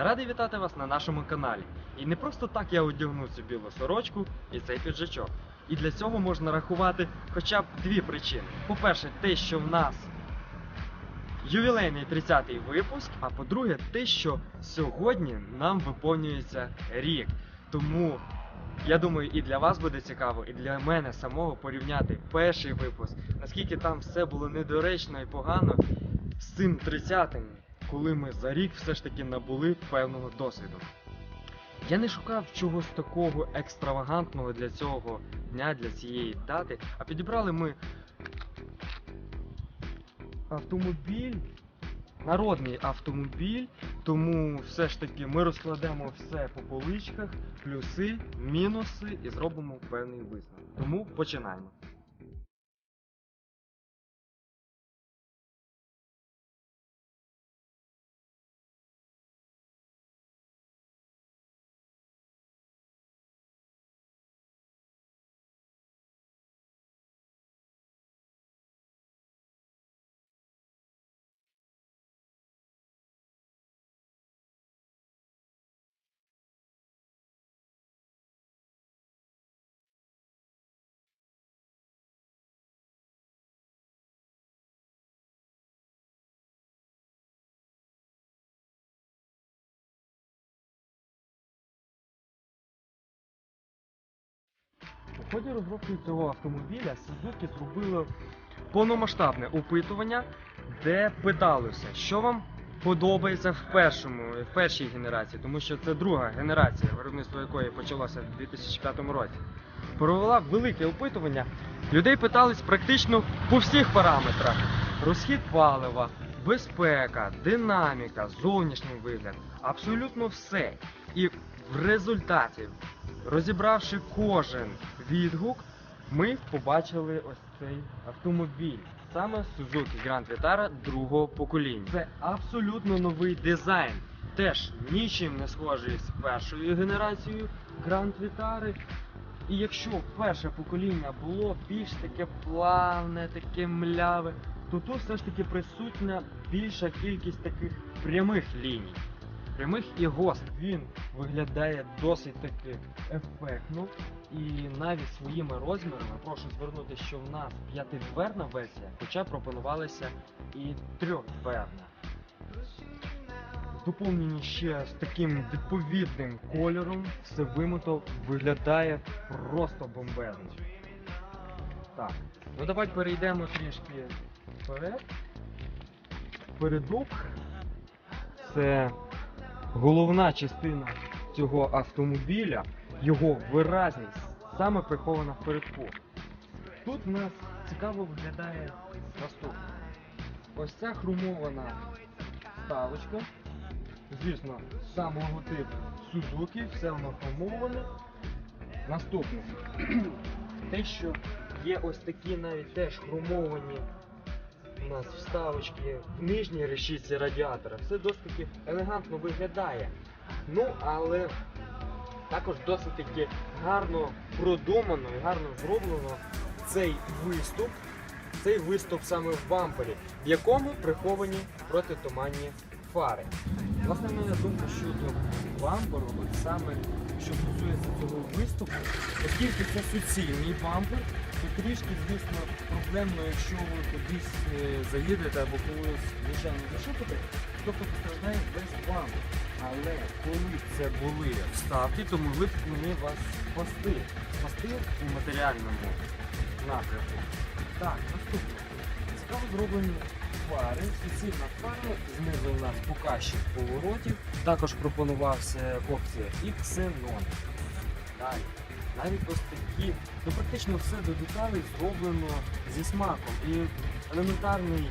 Я радий вітати вас на нашому каналі. І не просто так я одягнув цю білу сорочку і цей піджачок. І для цього можна рахувати хоча б дві причини. По-перше, те, що в нас ювілейний 30-й випуск, а по-друге, те, що сьогодні нам виповнюється рік. Тому я думаю, і для вас буде цікаво, і для мене самого порівняти перший випуск, наскільки там все було недоречно і погано з цим 30-м, коли ми за рік все ж таки набули певного досвіду. Я не шукав чогось такого екстравагантного для цього дня, для цієї дати, а підібрали ми автомобіль, народний автомобіль, тому все ж таки ми розкладемо все по поличках, плюси, мінуси і зробимо певний висновок. Тому починаємо. У ході розробки цього автомобіля Suzuki зробили повномасштабне опитування, де питалося, що вам подобається в першому, в першій генерації, тому що це друга генерація, виробництво якої почалося в 2005 році. Провела велике опитування. Людей питались практично по всіх параметрах: розхід палива, безпека, динаміка, зовнішній вигляд, абсолютно все. І в результаті Розібравши кожен відгук, ми побачили ось цей автомобіль. Саме Suzuki Grand Vitara другого покоління. Це абсолютно новий дизайн. Теж нічим не схожий з першою генерацією Grand Vitara. І якщо перше покоління було більш таке плавне, таке мляве, то тут все ж таки присутня більша кількість таких прямих ліній прямих і гострих. Він виглядає досить таки ефектно і навіть своїми розмірами прошу звернути, що в нас п'ятидверна версія, хоча пропонувалася і трьохдверна. Доповнені ще з таким відповідним кольором, все вимито виглядає просто бомбезно. Так, ну давайте перейдемо трішки вперед. Передок це головна частина цього автомобіля, його виразність саме прихована в передку. Тут в нас цікаво виглядає наступне. Ось ця хромована ставочка. Звісно, сам логотип Suzuki, все воно хромоване. Наступне. Те, що є ось такі навіть теж хромовані у нас вставочки в нижній решітці радіатора. Все досить елегантно виглядає. Ну, але також досить гарно продумано і гарно зроблено цей виступ. Цей виступ саме в бампері, в якому приховані протитуманні фари. Власне, мене думка щодо бамперу, от саме що стосується цього виступу, оскільки це суцільний бампер, то трішки, звісно, проблемно, якщо ви кудись е, заїдете або когось звичайно зашипите, тобто постраждає весь бампер. Але коли це були вставки, то могли б вони вас спасти. Спасти у матеріальному напрямку. Так, наступне. Цікаво зроблені фари, суцільна фара, знизу у нас показчик поворотів. Також пропонувався опція і Xenon. Далі. Навіть ось такі, ну практично все до деталей зроблено зі смаком. І елементарний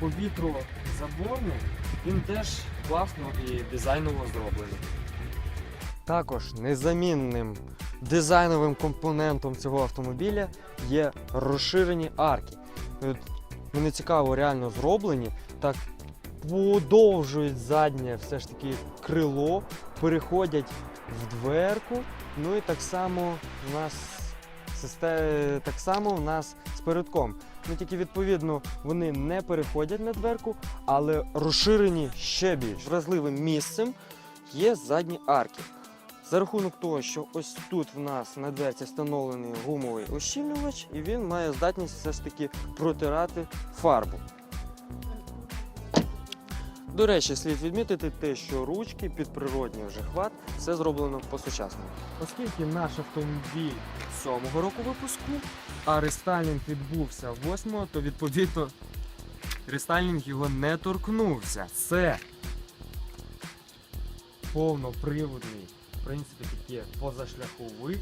повітрозаборник, він теж класно і дизайново зроблений. Також незамінним дизайновим компонентом цього автомобіля є розширені арки. Вони цікаво реально зроблені, так подовжують заднє все ж таки крило, переходять в дверку. Ну і так само у нас так само у нас з передком. Ну тільки відповідно вони не переходять на дверку, але розширені ще більш вразливим місцем є задні арки. За рахунок того, що ось тут в нас на дверці встановлений гумовий ощільнювач, і він має здатність все ж таки протирати фарбу. До речі, слід відмітити те, що ручки під природній вже хват, все зроблено по-сучасному. Оскільки наш автомобіль сьомого року випуску, а рестайлінг відбувся восьмого, то відповідно рестайлінг його не торкнувся. Це повноприводний, в принципі, таке позашляховик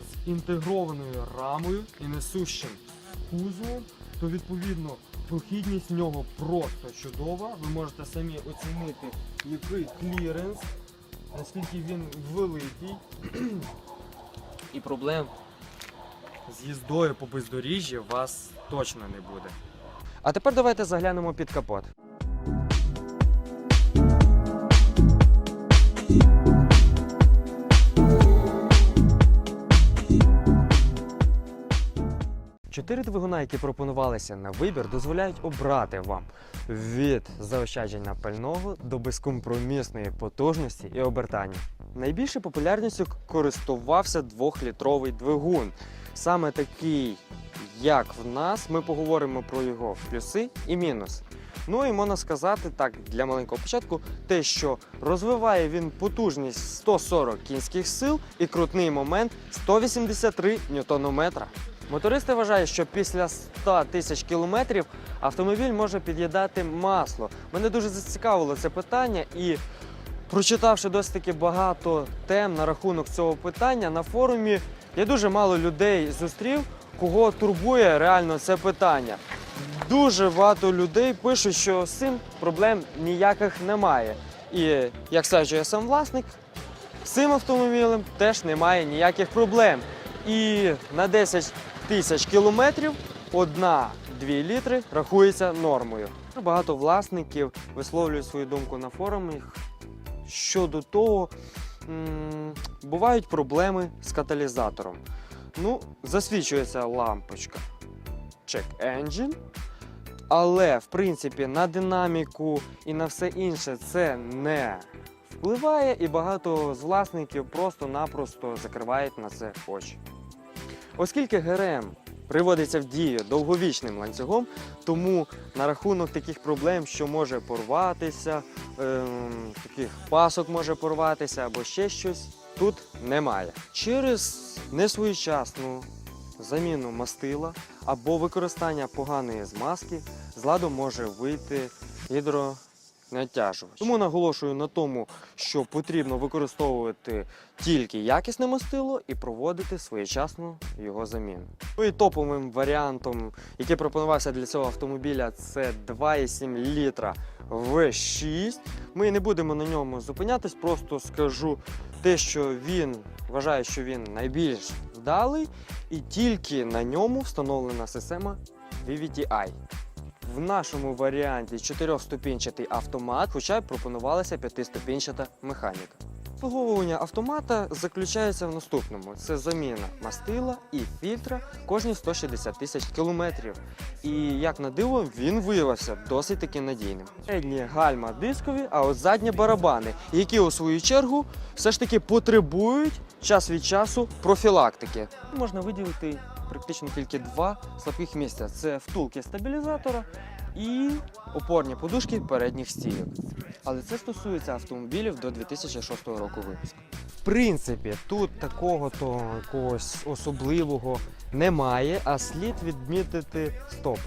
з інтегрованою рамою і несущим кузовом, то відповідно прохідність в нього просто чудова. Ви можете самі оцінити, який кліренс, наскільки він великий. І проблем з їздою по бездоріжжі у вас точно не буде. А тепер давайте заглянемо під капот. Чотири двигуна, які пропонувалися на вибір, дозволяють обрати вам від заощадження пального до безкомпромісної потужності і обертання. Найбільшою популярністю користувався двохлітровий двигун. Саме такий, як в нас, ми поговоримо про його плюси і мінуси. Ну і можна сказати так для маленького початку, те, що розвиває він потужність 140 кінських сил і крутний момент 183 ньютонометра. Мотористи вважають, що після 100 тисяч кілометрів автомобіль може під'їдати масло. Мене дуже зацікавило це питання, і прочитавши досить таки багато тем на рахунок цього питання на форумі, я дуже мало людей зустрів, кого турбує реально це питання. Дуже багато людей пишуть, що з цим проблем ніяких немає. І як стверджує сам власник, з цим автомобілем теж немає ніяких проблем. І на 10 тисяч кілометрів одна 2 літри рахується нормою. Багато власників висловлюють свою думку на форумах щодо того, бувають проблеми з каталізатором. Ну, засвічується лампочка Check Engine. Але, в принципі, на динаміку і на все інше це не впливає, і багато з власників просто-напросто закривають на це очі. Оскільки ГРМ приводиться в дію довговічним ланцюгом, тому на рахунок таких проблем, що може порватися, ем, таких пасок може порватися або ще щось, тут немає. Через несвоєчасну заміну мастила або використання поганої змазки з ладу може вийти гідронатяжувач. Тому наголошую на тому, що потрібно використовувати тільки якісне мастило і проводити своєчасну його заміну. Ну і топовим варіантом, який пропонувався для цього автомобіля, це 2,7 літра V6. Ми не будемо на ньому зупинятись, просто скажу те, що він вважає, що він найбільш вдалий, і тільки на ньому встановлена система VVTi. В нашому варіанті чотирьохступінчатий автомат, хоча й пропонувалася п'ятиступінчата механіка. Обслуговування автомата заключається в наступному: це заміна мастила і фільтра кожні 160 тисяч кілометрів. І як на диво, він виявився досить таки надійним. Передні гальма дискові, а от задні барабани, які у свою чергу все ж таки потребують час від часу профілактики. Можна виділити практично тільки два слабких місця: це втулки стабілізатора і опорні подушки передніх стійок. Але це стосується автомобілів до 2006 року випуску. В принципі, тут такого то якогось особливого немає, а слід відмітити стоп.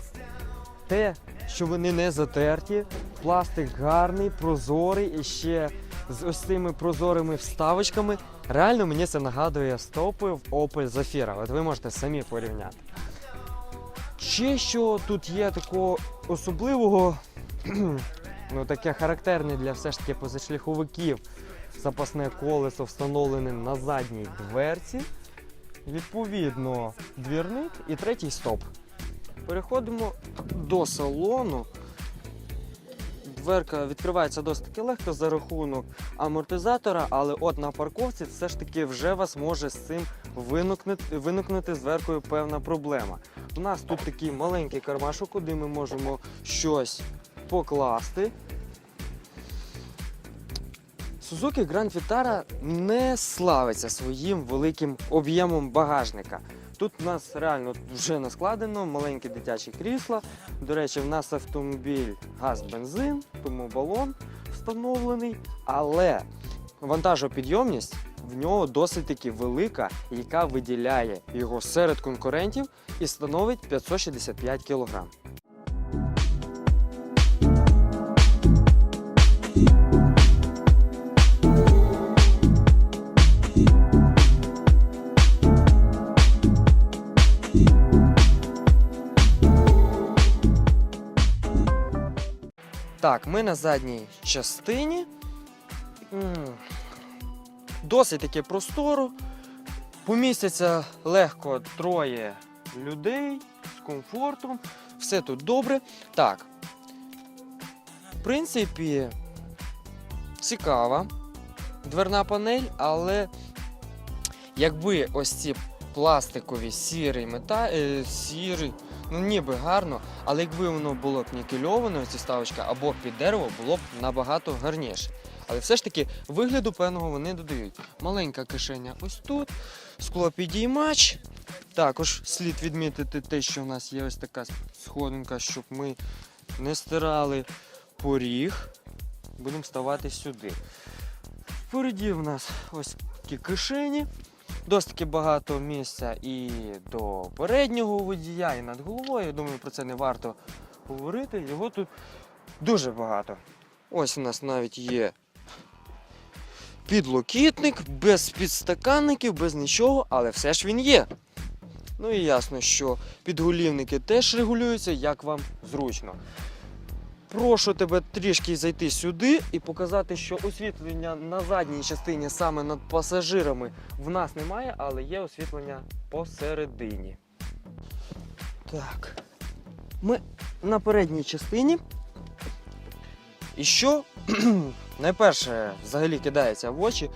Те, що вони не затерті, пластик гарний, прозорий і ще з ось цими прозорими вставочками. Реально мені це нагадує стопи в Opel Zafira. От ви можете самі порівняти. Ще що тут є такого особливого, ну таке характерне для все ж таки позашляховиків. Запасне колесо встановлене на задній дверці. Відповідно, двірник і третій стоп. Переходимо до салону. Дверка відкривається досить легко за рахунок амортизатора, але от на парковці все ж таки вже вас може з цим виникнути, виникнути з дверкою певна проблема. У нас тут такий маленький кармашок, куди ми можемо щось покласти. Suzuki Grand Vitara не славиться своїм великим об'ємом багажника. Тут у нас реально вже наскладено маленьке дитяче крісла. До речі, в нас автомобіль газ-бензин, тому балон встановлений, але вантажопідйомність в нього досить таки велика, яка виділяє його серед конкурентів і становить 565 кг. Так, ми на задній частині. Досить таки просторо. Помістяться легко троє людей з комфортом. Все тут добре. Так. В принципі, цікава дверна панель, але якби ось ці пластикові сірий мета... е, сірий, ну ніби гарно, але якби воно було б нікельовано, ці ставочка, або під дерево, було б набагато гарніше. Але все ж таки вигляду певного вони додають. Маленька кишеня ось тут, склопідіймач. Також слід відмітити те, що у нас є ось така сходинка, щоб ми не стирали поріг. Будемо ставати сюди. Впереді в нас ось такі кишені. Досить багато місця і до переднього водія, і над головою. Я думаю, про це не варто говорити. Його тут дуже багато. Ось у нас навіть є підлокітник, без підстаканників, без нічого, але все ж він є. Ну і ясно, що підголівники теж регулюються, як вам зручно. Прошу тебе трішки зайти сюди і показати, що освітлення на задній частині саме над пасажирами в нас немає, але є освітлення посередині. Так. Ми на передній частині. І що найперше взагалі кидається в очі,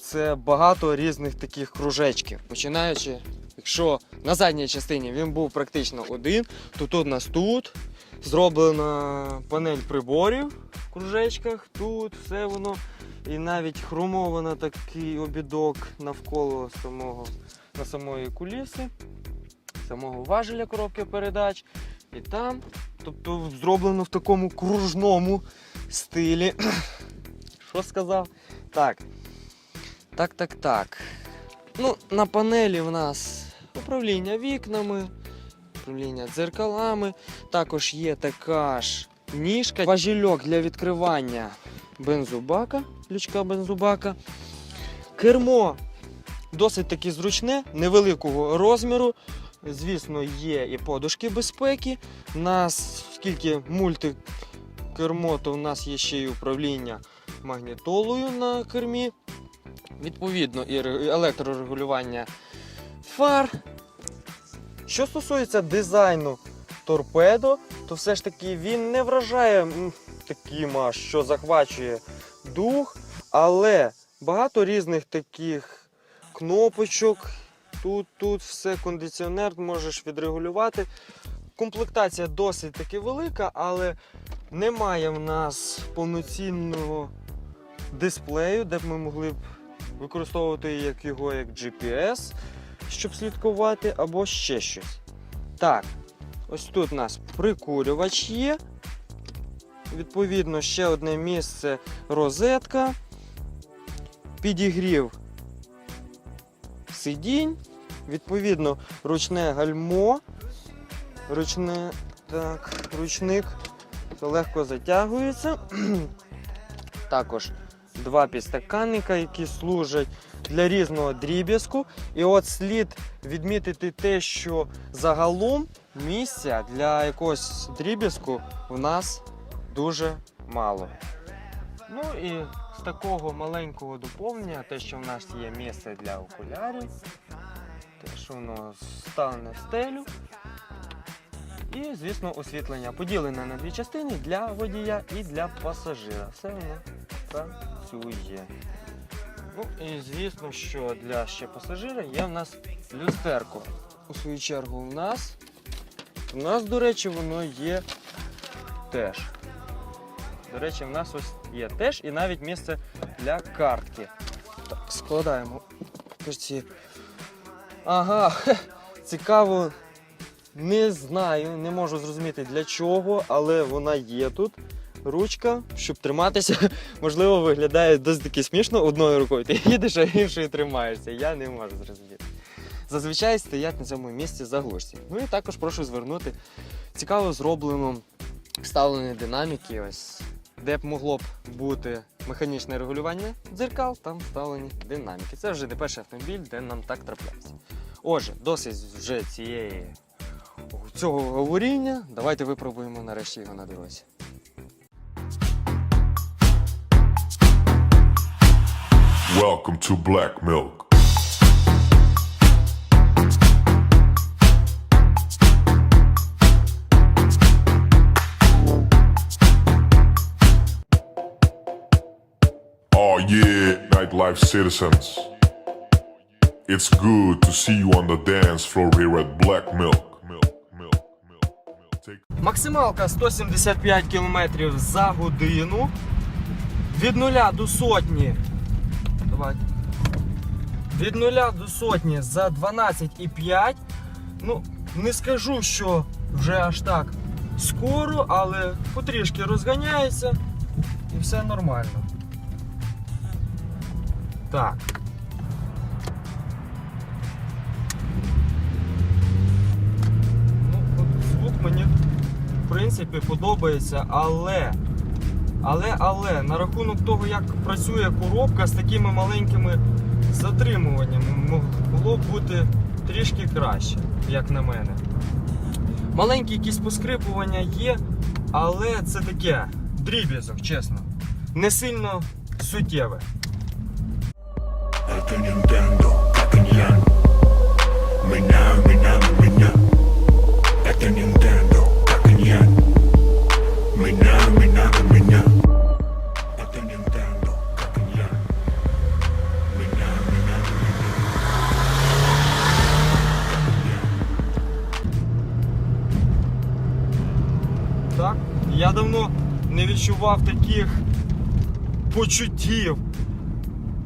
це багато різних таких кружечків. Починаючи, якщо на задній частині він був практично один, то тут у нас тут зроблена панель приборів в кружечках, тут все воно. І навіть хромовано такий обідок навколо самого, на самої куліси, самого важеля коробки передач. І там, тобто зроблено в такому кружному стилі. Що сказав? Так. Так, так, так. Ну, на панелі в нас управління вікнами, управління дзеркалами. Також є така ж ніжка, важільок для відкривання бензобака, лючка бензобака. Кермо досить таки зручне, невеликого розміру. Звісно, є і подушки безпеки. У нас, скільки мультикермо, то в нас є ще й управління магнітолою на кермі. Відповідно, і електрорегулювання фар. Що стосується дизайну торпедо, то все ж таки він не вражає таким, що захвачує дух, але багато різних таких кнопочок. Тут, тут все, кондиціонер можеш відрегулювати. Комплектація досить таки велика, але немає в нас повноцінного дисплею, де б ми могли б використовувати як його як GPS, щоб слідкувати, або ще щось. Так, ось тут у нас прикурювач є. Відповідно, ще одне місце розетка. Підігрів сидінь. Відповідно, ручне гальмо. Ручне, так, ручник легко затягується. Також два підстаканника, які служать для різного дріб'язку. І от слід відмітити те, що загалом місця для якогось дріб'язку в нас дуже мало. Ну і з такого маленького доповнення, те, що в нас є місце для окулярів, те, що воно стане в стелю. І, звісно, освітлення поділене на дві частини для водія і для пасажира. Все воно працює. Ну і звісно, що для ще пасажира є в нас люстерко. У свою чергу в нас. У нас, до речі, воно є теж. До речі, в нас ось є теж і навіть місце для картки. Так, складаємо. Ага, цікаво. Не знаю, не можу зрозуміти для чого, але вона є тут. Ручка, щоб триматися, можливо, виглядає досить таки смішно одною рукою. Ти їдеш, а іншою тримаєшся. Я не можу зрозуміти. Зазвичай стоять на цьому місці заглушці. Ну і також прошу звернути цікаво зроблено вставлені динаміки, ось де б могло б бути механічне регулювання дзеркал, там вставлені динаміки. Це вже не перший автомобіль, де нам так трапляється. Отже, досить вже цієї цього говоріння. Давайте випробуємо нарешті його на дорозі. Welcome to Black Milk. Oh yeah, nightlife citizens. It's good to see you on the dance floor here at Black Milk. Milk, milk, milk, milk. Take Максималка 175 км за годину. Від нуля до сотні. Давай. Від нуля до сотні за 12,5. Ну, не скажу, що вже аж так скоро, але потрішки розганяється і все нормально. Так. Ну, звук мені в принципі подобається, але. Але, але на рахунок того, як працює коробка з такими маленькими затримуваннями, могло б бути трішки краще, як на мене. Маленькі якісь поскрипування є, але це таке дріб'язок, чесно. Не сильно суттєве. Nintendo, Nintendo, Я давно не відчував таких почуттів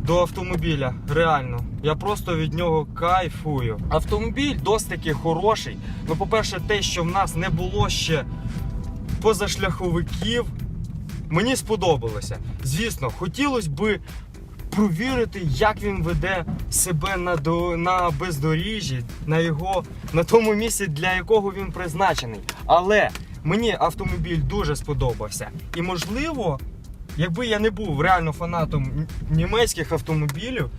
до автомобіля. Реально. Я просто від нього кайфую. Автомобіль досить таки хороший. Ну, по-перше, те, що в нас не було ще позашляховиків, мені сподобалося. Звісно, хотілося би провірити, як він веде себе на, до, на бездоріжжі, на його на тому місці, для якого він призначений. Але мені автомобіль дуже сподобався. І можливо, якби я не був реально фанатом німецьких автомобілів,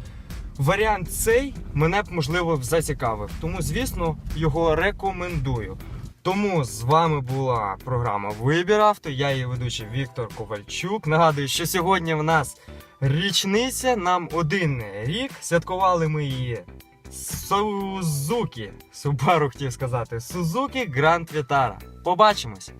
варіант цей мене б можливо зацікавив. Тому, звісно, його рекомендую. Тому з вами була програма Вибір авто. Я її ведучий Віктор Ковальчук. Нагадую, що сьогодні в нас річниця. Нам один рік. Святкували ми її Сузуки. Субару хотів сказати. Сузуки Гранд Вітара. Побачимось!